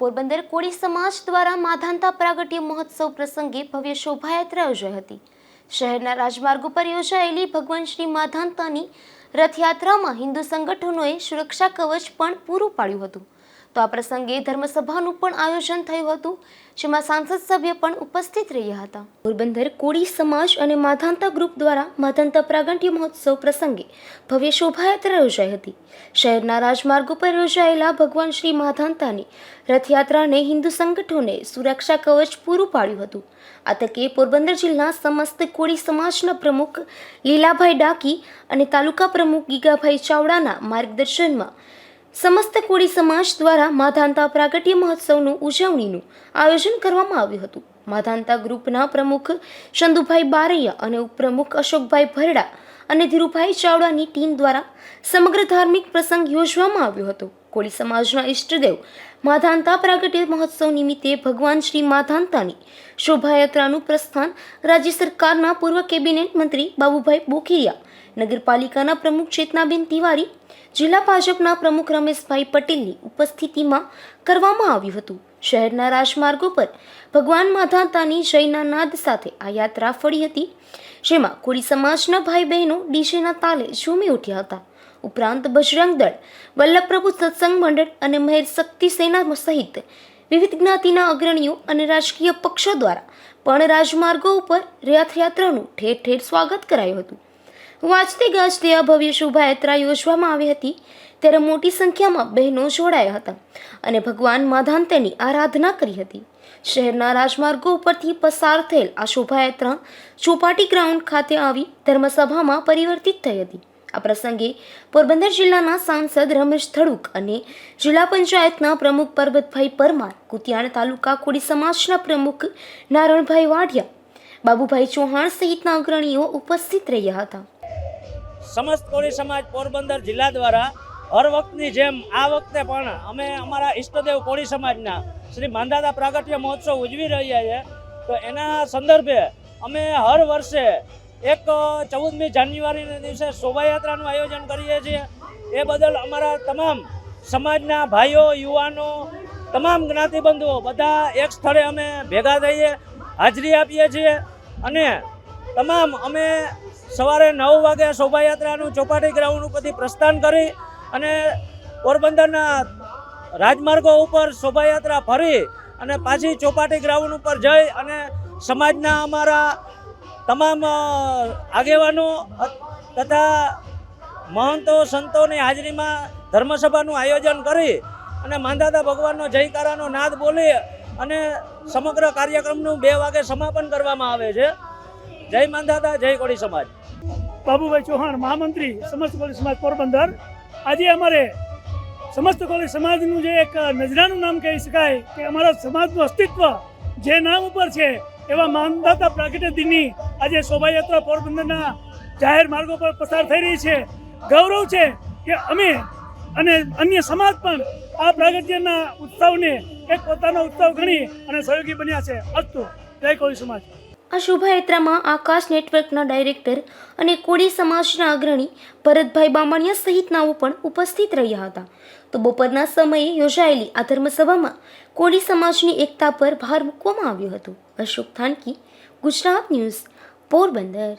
પોરબંદર કોળી સમાજ દ્વારા માધાંતા પ્રાગટ્ય મહોત્સવ પ્રસંગે ભવ્ય શોભાયાત્રા યોજાઈ હતી. શહેરના રાજમાર્ગ ઉપર યોજાયેલી ભગવાન શ્રી માધાંતાની રથયાત્રામાં હિન્દુ સંગઠનોએ સુરક્ષા કવચ પણ પૂરું પાડ્યું હતું. તો આ પ્રસંગે ધર્મસભાનું પણ આયોજન થયું હતું, જેમાં સાંસદ સભ્ય પણ ઉપસ્થિત રહ્યા હતા. પોરબંદર કોળી સમાજ અને માધાંતા ગ્રુપ દ્વારા માધાંતા પ્રાગટ્ય મહોત્સવ પ્રસંગે ભવ્ય શોભાયાત્રા યોજાઈ હતી. શહેરના રાજમાર્ગ ઉપર યોજાયેલા ભગવાન શ્રી માધાંતાની રથયાત્રાને હિન્દુ સંગઠનોને સુરક્ષા કવચ પૂરું પાડ્યું હતું. આ તકે પોરબંદર જિલ્લા સમસ્ત કોળી સમાજના પ્રમુખ લીલાભાઈ ડાકી અને તાલુકા પ્રમુખ ગીગાભાઈ ચાવડાના માર્ગદર્શનમાં સમસ્ત કોળી સમાજ દ્વારા માધાંતા પ્રાગટ્ય મહોત્સવનું ઉજવણીનું આયોજન કરવામાં આવ્યું હતું. માધાંતા ગ્રુપના પ્રમુખ ચંદુભાઈ બારૈયા અને ઉપપ્રમુખ અશોકભાઈ ભરડા અને ધીરુભાઈ ચાવડાની ટીમ દ્વારા સમગ્ર ધાર્મિક પ્રસંગ યોજવામાં આવ્યો હતો. કોળી સમાજના ઈષ્ટદેવ. માધાંતા પ્રાગટ્ય મહોત્સવ નિમિત્તે ભગવાન શ્રી માધાંતાની શોભાયાત્રાનું પ્રસ્થાન રાજ્ય સરકારના પૂર્વ કેબિનેટ મંત્રી બાબુભાઈ બોખીરિયા, નગરપાલિકાના પ્રમુખ ચેતનાબેન તિવારી, જિલ્લા ભાજપના પ્રમુખ રમેશભાઈ પટેલની ઉપસ્થિતિમાં કરવામાં આવ્યું હતું. શહેરના રાજમાર્ગો પર ભગવાન માધાતાની જયના નાદ સાથે આ યાત્રા ફળી હતી, જેમાં કોળી સમાજના ભાઈ બહેનો ડીજેના તાલે ઝૂમી ઉઠ્યા હતા. ઉપરાંત બજરંગ દળ વલ્લભપ્રભુ સત્સંગ મંડળ અને મહેર શક્તિ સેના સહિત વિવિધ જ્ઞાતિના અગ્રણીઓ અને રાજકીય પક્ષો દ્વારા પણ રાજમાર્ગો ઉપર રથયાત્રાનું ઠેર ઠેર સ્વાગત કરાયું હતું. વાજતે ગાજતે આ ભવ્ય શોભાયાત્રા યોજવામાં આવી હતી ત્યારે મોટી સંખ્યામાં બહેનો જોડાયા હતા અને ભગવાન માધાંતેની આરાધના કરી હતી. શહેરના રાજમાર્ગો ઉપરથી પસાર થયેલ આ શોભાયાત્રા ચોપાટી ગ્રાઉન્ડ ખાતે આવી ધર્મસભામાં પરિવર્તિત થઈ હતી. આ પ્રસંગે પોરબંદર જિલ્લાના સાંસદ રમેશ થડુક અને જિલ્લા પંચાયતના પ્રમુખ પરબતભાઈ પરમાર, કુતિયાણ તાલુકા કોડી સમાજના પ્રમુખ નારણભાઈ વાઢિયા, બાબુભાઈ ચૌહાણ સહિતના અગ્રણીઓ ઉપસ્થિત રહ્યા હતા. સમસ્ત કોળી સમાજ પોરબંદર જિલ્લા દ્વારા હર વખતની જેમ આ વખતે પણ અમે અમારા ઈષ્ટદેવ કોળી સમાજના શ્રી માંધાતા પ્રાગટ્ય મહોત્સવ ઉજવી રહ્યા છે તો એના સંદર્ભે અમે હર વર્ષે એક ચૌદમી જાન્યુઆરીના દિવસે શોભાયાત્રાનું આયોજન કરીએ છીએ. એ બદલ અમારા તમામ સમાજના ભાઈઓ, યુવાનો, તમામ જ્ઞાતિબંધુઓ બધા એક સ્થળે અમે ભેગા થઈએ, હાજરી આપીએ છીએ અને તમામ અમે સવારે નવ વાગે શોભાયાત્રાનું ચોપાટી ગ્રાઉન્ડ ઉપરથી પ્રસ્થાન કરી અને પોરબંદરના રાજમાર્ગો ઉપર શોભાયાત્રા ફરી અને પાછી ચોપાટી ગ્રાઉન્ડ ઉપર જઈ અને સમાજના અમારા તમામ આગેવાનો તથા મહંતો, સંતોની હાજરીમાં ધર્મસભાનું આયોજન કરી અને માંધાતા ભગવાનનો જયકારાનો નાદ બોલી અને સમગ્ર કાર્યક્રમનું બે વાગે સમાપન કરવામાં આવે છે. જય માંધાતા જય કોળી સમાજ. બાબુભાઈ ચૌહાણ, મહામંત્રી, સમસ્ત કોળી સમાજ પોરબંદર. આજે અમારે સમસ્ત કોળી સમાજનું જે એક નજરાનું નામ કહી શકાય કે અમારા સમાજનું અસ્તિત્વ જે નામ ઉપર છે એવા માનદાતા પ્રાગટ્ય દિનની આજે શોભાયાત્રા પોરબંદરના જાહેર માર્ગો પર પસાર થઈ રહી છે. ગૌરવ છે કે અમે અને અન્ય સમાજ પણ આ પ્રાગટ્યના ઉત્સવને એક પોતાનો ઉત્સવ ગણી અને સહયોગી બન્યા છે. અસ્તુ. જય કોળી સમાજ. આ શોભાયાત્રામાં આકાશ નેટવર્કના ડાયરેક્ટર અને કોળી સમાજના અગ્રણી ભરતભાઈ બામણિયા સહિતનાઓ પણ ઉપસ્થિત રહ્યા હતા. તો બપોરના સમયે યોજાયેલી આ ધર્મસભામાં કોળી સમાજની એકતા પર ભાર મૂકવામાં આવ્યો હતો. અશોક થાનકી, ગુજરાત ન્યૂઝ, પોરબંદર.